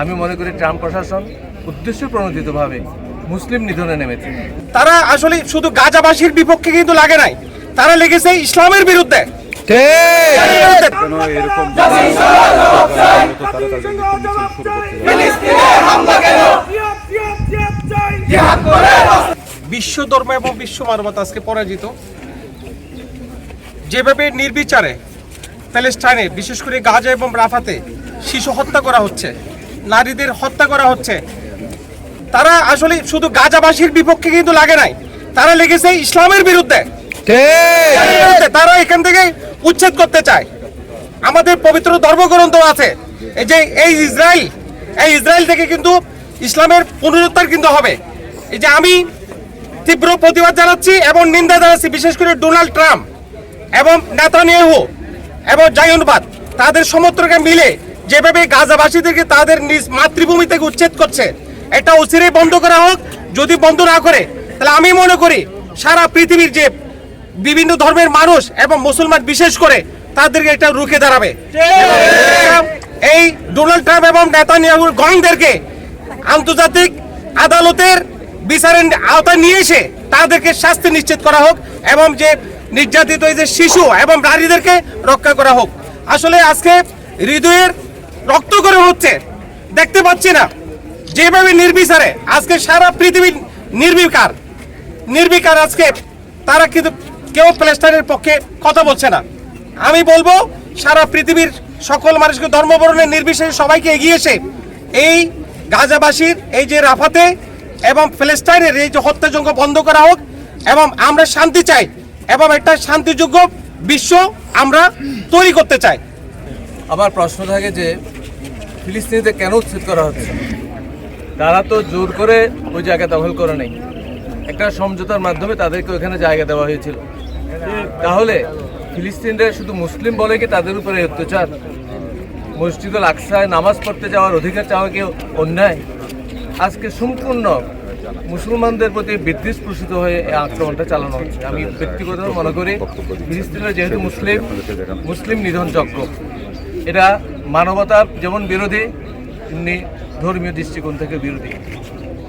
আমি মনে করি ট্রাম্প প্রশাসন উদ্দেশ্য প্রণোদিতভাবে মুসলিম নিধনে নেমেছে। তারা আসলে শুধু গাজাবাসীর বিপক্ষে কিন্তু লাগে নাই। তারা লেগেছে ইসলামের বিরুদ্ধে। এরকম বিশ্ব ধর্ম এবং বিশ্ব মানবতা আজকে পরাজিত। যেভাবে নির্বিচারে প্যালেস্টাইনে বিশেষ করে গাজা এবং রাফাতে শিশু হত্যা করা হচ্ছে নারীদের হত্যা করা হচ্ছে। তারা আসলে শুধু গাজাবাসীর বিপক্ষে কিন্তু লাগে নাই তারা লেগেছে ইসলামের বিরুদ্ধে। তারা এখান থেকে উচ্ছেদ করতে চায়। আমাদের পবিত্র ধর্মগ্রন্থ আছে এই যে এই ইসরায়েল এই ইসরায়েল থেকে কিন্তু ইসলামের পুনরুদ্ধার কিন্তু হবে। এই যে আমি তীব্র প্রতিবাদ জানাচ্ছি এবং নিন্দা জানাচ্ছি বিশেষ করে ডোনাল্ড ট্রাম্প এবং নেতানিয়াহু এবং জায়নবাদ তাদের সমর্থকরা মিলে যেভাবে গাজাবাসীদেরকে তাদের নিজ মাতৃভূমি থেকে উচ্ছেদ করছে এটা অচিরেই বন্ধ করা হোক। যদি বন্ধ না করে, তাহলে আমি মনে করি সারা পৃথিবীর যে বিভিন্ন ধর্মের মানুষ এবং মুসলমান বিশেষ করে, তাদেরকে এটা রুখে দাঁড়াবে। এই ডোনাল্ড ট্রাম্প এবং নেতানিয়াহুর গংদেরকে আন্তর্জাতিক আদালতের বিচারের আওতায় নিয়ে এসে তাদেরকে শাস্তি নিশ্চিত করা হোক এবং যে নির্যাতিত যে শিশু এবং নারীদেরকে রক্ষা করা হোক। আসলে আজকে হৃদয়ের রক্ত করে হচ্ছে। দেখতে পাচ্ছি না। যেভাবে নির্বিচারে আজকে সারা পৃথিবী নির্বিকার নির্বিকার আজকে তারা কিন্তু কেউ প্যালেস্টাইনের পক্ষে কথা বলছে না। আমি বলব, সারা পৃথিবীর সকল মানুষকে ধর্মবরণের নির্বিশেষে সবাইকে এগিয়ে এসে এই গাজাবাসীর, এই যে রাফাতে এবং প্যালেস্টাইনের এই যে হত্যাযজ্ঞ বন্ধ করা হোক এবং আমরা শান্তি চাই এবং একটা শান্তিযোগ্য বিশ্ব আমরা তৈরি করতে চাই। আমার প্রশ্ন থাকে যে ফিলিস্তিনিতে কেন উচ্ছেদ করা হচ্ছে? তারা তো জোর করে ওই জায়গা দখল করে নেই। একটা সমঝোতার মাধ্যমে তাদেরকে ওখানে জায়গা দেওয়া হয়েছিল। তাহলে ফিলিস্তিনরা শুধু মুসলিম বলে কি তাদের উপরে অত্যাচার? মসজিদুল আকসায় নামাজ পড়তে যাওয়ার অধিকার চাওয়া কেউ অন্যায়? আজকে সম্পূর্ণ মুসলমানদের প্রতি বিদ্বেষ প্রসূত হয়ে এই আক্রমণটা চালানো হচ্ছে। আমি ব্যক্তিগতভাবে মনে করি, ফিলিস্তিনের যেহেতু মুসলিম মুসলিম নিধন চক্র এটা মানবতার যেমন বিরোধী, তেমনি ধর্মীয় দৃষ্টিকোণ থেকে বিরোধী।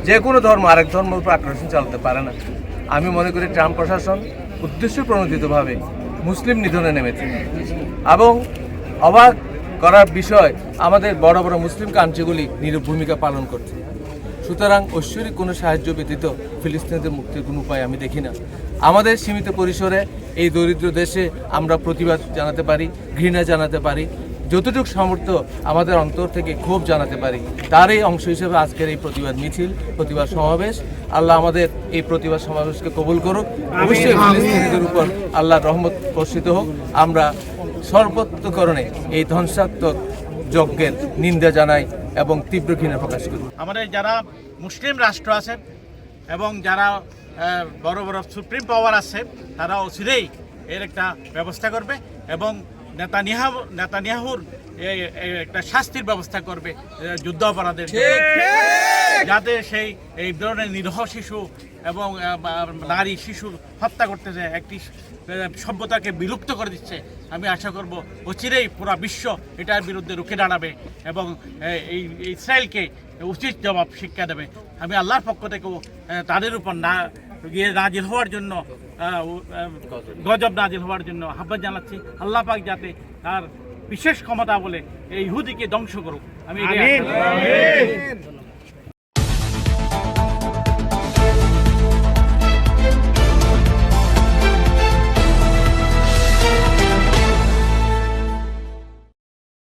যে কোনো ধর্ম, আরেক ধর্মের উপর আক্রমণ চালাতে পারে না। আমি মনে করি ট্রাম্প প্রশাসন উদ্দেশ্য প্রণোদিতভাবে মুসলিম নিধনে নেমেছে এবং অবাক করার বিষয়, আমাদের বড় বড় মুসলিম কান্ট্রিগুলি নীরব ভূমিকা পালন করছে। সুতরাং ঐশ্বরিক কোনো সাহায্য ব্যতীত ফিলিস্তিনিদের মুক্তির কোনো উপায় আমি দেখি না। আমাদের সীমিত পরিসরে এই দরিদ্র দেশে আমরা প্রতিবাদ জানাতে পারি, ঘৃণা জানাতে পারি যতটুকু সামর্থ্য আমাদের অন্তর থেকে ক্ষোভ জানাতে পারি তারই অংশ হিসেবে আজকের এই প্রতিবাদ মিছিল প্রতিবাদ সমাবেশ। আল্লাহ আমাদের এই প্রতিবাদ সমাবেশকে কবুল করুক। অবশ্যই ফিলিস্তিনিদের উপর আল্লাহর রহমত বর্ষিত হোক। আমরা সর্বত্রকরণে এই ধ্বংসাত্মক যজ্ঞের নিন্দা জানাই এবং তীব্র ঘৃণা প্রকাশ করি। আমাদের যারা মুসলিম রাষ্ট্র আছে এবং যারা বড় বড় সুপ্রিম পাওয়ার আছে তারা অচিরেই এর একটা ব্যবস্থা করবে এবং নেতানিয়াহ নেতানিয়াহুর একটা শাস্তির ব্যবস্থা করবে যুদ্ধ অপরাধের যাতে সেই এই ধরনের নিরহ শিশু এবং নারী শিশুর হত্যা করতেছে একটি সভ্যতাকে বিলুপ্ত করে দিচ্ছে আমি আশা করব অচিরেই পুরো বিশ্ব এটার বিরুদ্ধে রুখে দাঁড়াবে এবং এই এই ইসরায়েলকে উচিত জবাব শিক্ষা দেবে। আমি আল্লাহর পক্ষ থেকেও তাদের উপর না গিয়ে নাজিল হওয়ার জন্য গজব নাজিল হওয়ার জন্য আহ্বান জানাচ্ছি। আল্লাহ পাক যাতে তার বিশেষ ক্ষমতা বলে এই ইহুদিকে ধ্বংস করুক। আমি।